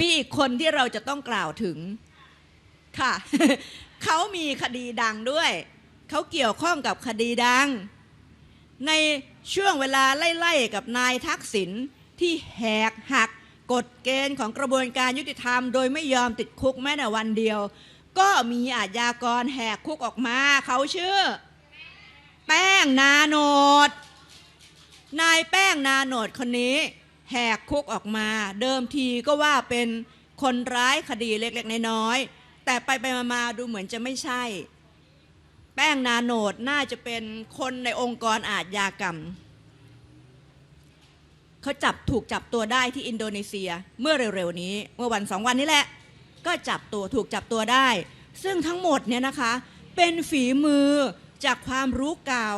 มีอีกคนที่เราจะต้องกล่าวถึงค่ะ เขามีคดีดังด้วย เขาเกี่ยวข้องกับคดีดัง ในช่วงเวลาไล่ๆกับนายทักษิณที่แหกหักกฎเกณฑ์ของกระบวนการยุติธรรม โดยไม่ยอมติดคุกแม้แต่วันเดียว ก็มีอาญากรแหกคุกออกมา เขาชื่อ แป้งนาโนด นายแป้งนาโนดคนนี้ แหกคุกออกมาเดิมทีก็ว่าเป็นคนร้ายคดีเล็กๆน้อยๆแต่ไปไปมาดูเหมือนจะไม่ใช่ แป้งนาโนดน่าจะเป็นคนในองค์กรอาชญากรรมเขาจับถูกจับตัวได้ที่อินโดนีเซียเมื่อเร็วๆนี้ เมื่อวันสองวันนี้แหละ ก็จับตัวถูกจับตัวได้ ซึ่งทั้งหมดเนี่ยนะคะ เป็นฝีมือจากความรู้เก่า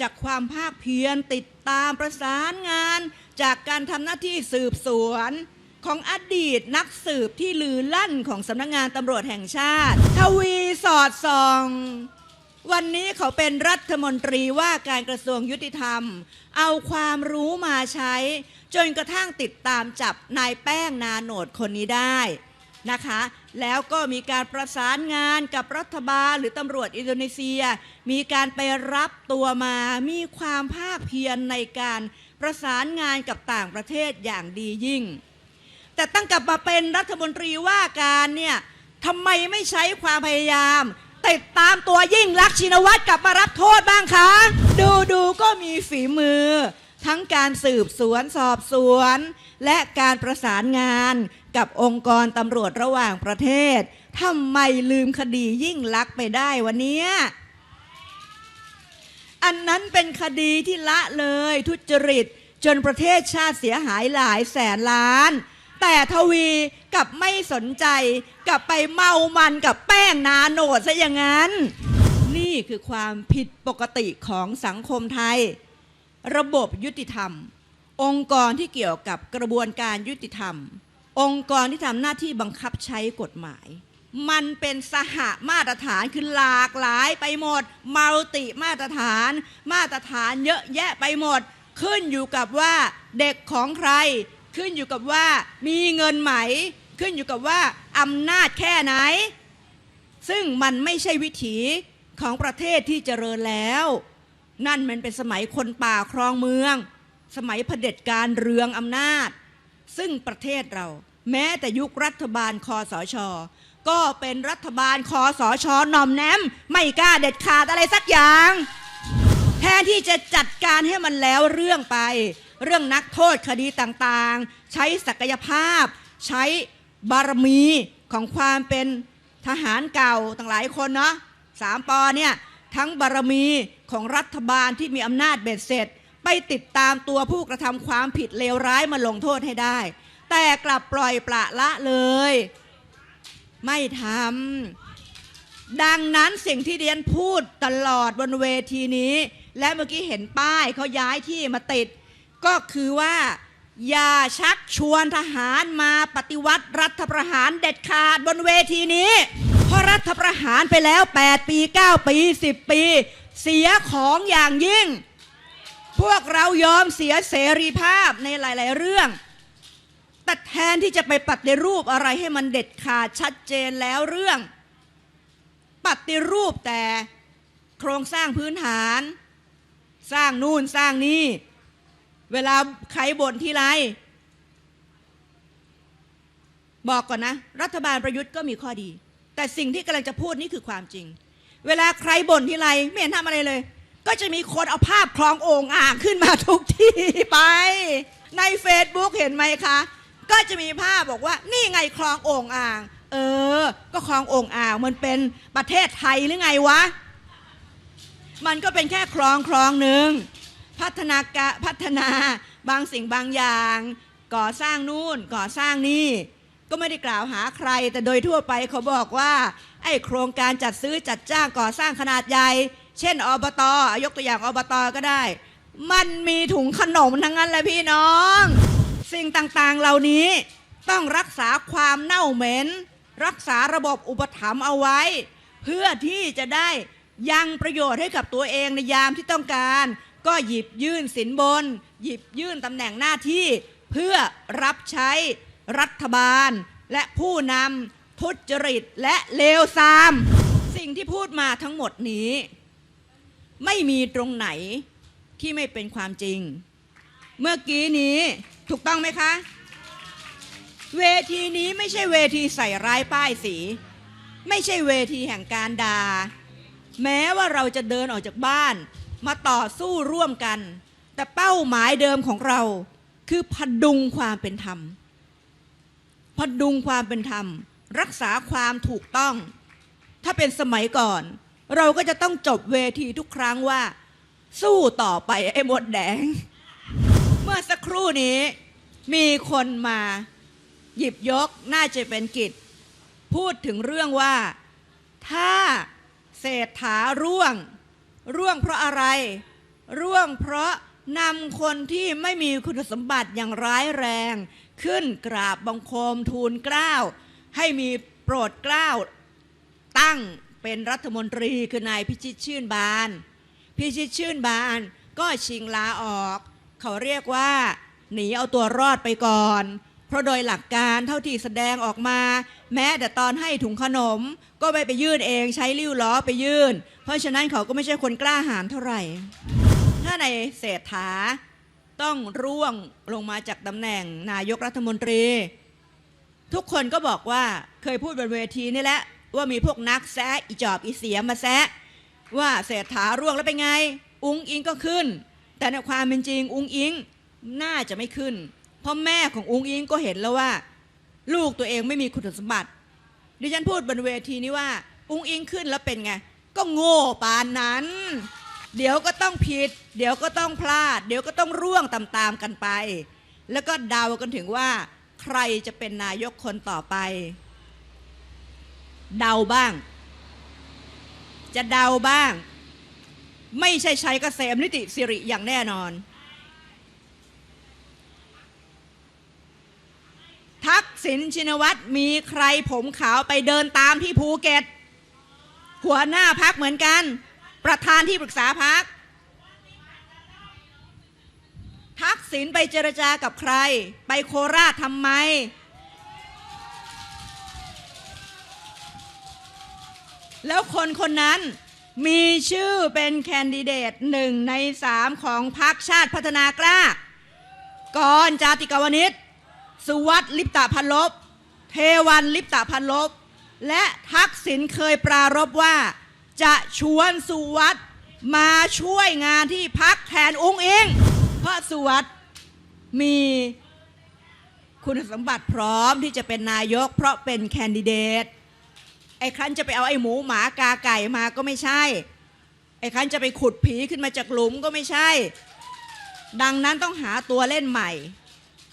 จากความภาคเพียรติดตามประสานงาน จากการทำหน้าที่สืบสวนของอดีตนักสืบที่ลือลั่นของสำนักงานตำรวจแห่งชาติ ทวีสอดส่อง วันนี้เขาเป็นรัฐมนตรีว่าการกระทรวงยุติธรรม เอาความรู้มาใช้ จนกระทั่งติดตามจับนายแป้งนาโหนดคนนี้ได้นะคะ แล้วก็มีการประสานงานกับรัฐบาลหรือตำรวจอินโดนีเซีย มีการไปรับตัวมามีความภาคเพียรในการ ประสานงานกับต่างประเทศอย่างดียิ่ง แต่ตั้งกลับมาเป็นรัฐมนตรีว่าการเนี่ยทำไมไม่ใช้ความพยายามติดตามตัวยิ่งลักษณ์ชินวัตรกลับมารับโทษบ้างคะ ดูดูก็มีฝีมือ ทั้งการสืบสวนสอบสวน และการประสานงานกับองค์กรตำรวจระหว่างประเทศทำไมลืมคดียิ่งลักษ์ไปได้วันเนี้ย อันนั้นเป็นคดีที่ละเลยทุจริต จนประเทศชาติเสียหายหลายแสนล้าน แต่ทวีกับไม่สนใจกับไปเมามันกับแป้งนาโนดซะอย่างนั้น นี่คือความผิดปกติของสังคมไทย ระบบยุติธรรม องค์กรที่เกี่ยวกับกระบวนการยุติธรรม องค์กรที่ทำหน้าที่บังคับใช้กฎหมาย มันเป็นสหมาตรฐานคือหลากหลายไปหมดมัลติมาตรฐาน มาตรฐานเยอะแยะไปหมด ขึ้นอยู่กับว่าเด็กของใคร ขึ้นอยู่กับว่ามีเงินไหม ขึ้นอยู่กับว่าอำนาจแค่ไหน ซึ่งมันไม่ใช่วิถีของประเทศที่เจริญแล้ว นั่นมันเป็นสมัยคนป่าครองเมือง สมัยเผด็จการเรืองอำนาจ ซึ่งประเทศเรา แม้แต่ยุครัฐบาลคอสช ก็เป็นรัฐบาลคอสชหน่อมแนมไม่กล้าเด็ดขาดอะไรสักอย่าง แทนที่จะจัดการให้มันแล้วเรื่องไป เรื่องนักโทษคดีต่างๆ ใช้ศักยภาพ ใช้บารมีของความเป็นทหารเก่าต่างหลายคนเนาะสามปอเนี่ยทั้งบารมีของรัฐบาลที่มีอำนาจเบ็ดเสร็จ ไปติดตามตัวผู้กระทำความผิดเลวร้ายมาลงโทษให้ได้ แต่กลับปล่อยปละละเลย ไม่ทำดังนั้นสิ่งที่เรียนพูดตลอดบนเวทีนี้ และเมื่อกี้เห็นป้ายเขาย้ายที่มาติด ก็คือว่าอย่าชักชวนทหารมาปฏิวัติรัฐประหารเด็ดขาดบนเวทีนี้ เพราะรัฐประหารไปแล้ว 8 ปี 9 ปี 10 ปี เสียของอย่างยิ่ง พวกเรายอมเสียเสรีภาพในหลาย ๆ เรื่อง แต่แทนที่จะไปปฏิรูปอะไรให้มันเด็ดขาดชัดเจนแล้วเรื่อง ปฏิรูปแต่โครงสร้างพื้นฐาน สร้างนู่นสร้างนี่เวลาใครบ่นที่ไร บอกก่อนนะ รัฐบาลประยุทธ์ก็มีข้อดี แต่สิ่งที่กำลังจะพูดนี่คือความจริง เวลาใครบ่นที่ไร ไม่เห็นทำอะไรเลย ก็จะมีคนเอาภาพคลองโอ่งอ่างขึ้นมาทุกที่ไป ใน Facebook เห็นไหมคะ ก็จะมีภาพบอกว่านี่ไงคลองโอ่งอ่าง เออ ก็คลองโอ่งอ่างมันเป็นประเทศไทยหรือไงวะ มันก็เป็นแค่คลองคลองหนึ่งพัฒนากะพัฒนาบางสิ่งบางอย่าง ก่อสร้างนู่นก่อสร้างนี่ ก็ไม่ได้กล่าวหาใคร แต่โดยทั่วไปเขาบอกว่าไอ้โครงการจัดซื้อจัดจ้างก่อสร้างขนาดใหญ่ เช่นอบตยกตัวอย่างอบตก็ได้ มันมีถุงขนมทั้งนั้นแหละพี่น้อง สิ่งต่างๆเหล่านี้ต้องรักษาความเน่าเหม็น รักษาระบบอุปถัมภ์เอาไว้ เพื่อที่จะได้ยังประโยชน์ให้กับตัวเองในยามที่ต้องการ ก็หยิบยื่นสินบน หยิบยื่นตำแหน่งหน้าที่ เพื่อรับใช้รัฐบาล และผู้นำทุจริตและเลวทราม สิ่งที่พูดมาทั้งหมดนี้ ไม่มีตรงไหนที่ไม่เป็นความจริง เมื่อกี้นี้ ถูกต้องไหมคะ เวทีนี้ไม่ใช่เวทีใส่ร้ายป้ายสี ไม่ใช่เวทีแห่งการดา่าแม้ว่าเราจะเดินออกจากบ้าน มาต่อสู้ร่วมกัน แต่เป้าหมายเดิมของเรา คือพดุงความเป็นธรรม พดุงความเป็นธรรม รักษาความถูกต้อง ถ้าเป็นสมัยก่อน เราก็จะต้องจบเวทีทุกครั้งว่า สู้ต่อไปไอ้มดแดง เมื่อสักครู่นี้มีคนมาหยิบยกน่าจะเป็นกิจ พูดถึงเรื่องว่า ถ้าเศรษฐาร่วง ร่วงเพราะอะไร ร่วงเพราะนำคนที่ไม่มีคุณสมบัติอย่างร้ายแรง ขึ้นกราบบังคมทูลเกล้า ให้มีโปรดเกล้า ตั้งเป็นรัฐมนตรีคือนายพิชิตชื่นบาน พิชิตชื่นบานก็ชิงลาออก เขาเรียกว่า หนีเอาตัวรอดไปก่อน เพราะโดยหลักการเท่าที่แสดงออกมา แม้แต่ตอนให้ถุงขนม ก็ไม่ไปยื่นเองใช้ริ้วล้อไปยื่น เพราะฉะนั้นเขาก็ไม่ใช่คนกล้าหาญเท่าไหร่ ถ้าในเศรษฐาต้องร่วงลงมาจากตำแหน่งนายกรัฐมนตรี ทุกคนก็บอกว่าเคยพูดบนเวทีนี่แหละว่ามีพวกนักแซะอีจอบอีเสียมาแซะว่าเศรษฐาร่วงแล้วเป็นไง อุ้งอิงก็ขึ้น แต่ในความเป็นจริงอุ้งอิงน่าจะไม่ขึ้น เพราะแม่ของอุ้งอิงก็เห็นแล้วว่า ลูกตัวเองไม่มีคุณสมบัติ ดิฉันพูดบนเวทีนี้ว่า อุ้งอิงขึ้นแล้วเป็นไง ก็โง่ปานนั้น เดี๋ยวก็ต้องผิด เดี๋ยวก็ต้องพลาด เดี๋ยวก็ต้องร่วงตามๆกันไป แล้วก็เดากันถึงว่า ใครจะเป็นนายกคนต่อไป เดาบ้าง จะเดาบ้าง ไม่ใช่ชัยเกษมนิติสิริอย่างแน่นอน ทักษิณชินวัตรมีใครผมขาวไปเดินตามที่ภูเก็ต หัวหน้าพักเหมือนกัน ประธานที่ปรึกษาพัก ทักษิณไปเจรจากับใคร ไปโคราชทำไมแล้วคนคนนั้น มีชื่อเป็นแคนดิเดตหนึ่งในสามของพรรคชาติพัฒนากล้ากรจาติกาวนิชสุวัตลิปตาพันลบ เทวันลิปตาพันลบ และทักษิณเคยปรารบว่า จะชวนสุวัตมาช่วยงานที่พักแทนอุ้งอิงเพราะสุวัตมีคุณสมบัติพร้อมที่จะเป็นนายกเพราะเป็นแคนดิเดต ไอ้ครั้นจะไปเอาไอ้หมูหมากาไก่มาก็ไม่ใช่ ไอ้ครั้นจะไปขุดผีขึ้นมาจากหลุมก็ไม่ใช่ ดังนั้นต้องหาตัวเล่นใหม่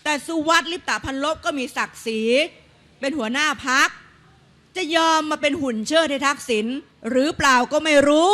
แต่สุวัตลิปตาพันลบก็มีศักดิ์ศรีเป็นหัวหน้าพัก จะยอมมาเป็นหุ่นเชิดให้ทักษิณหรือเปล่าก็ไม่รู้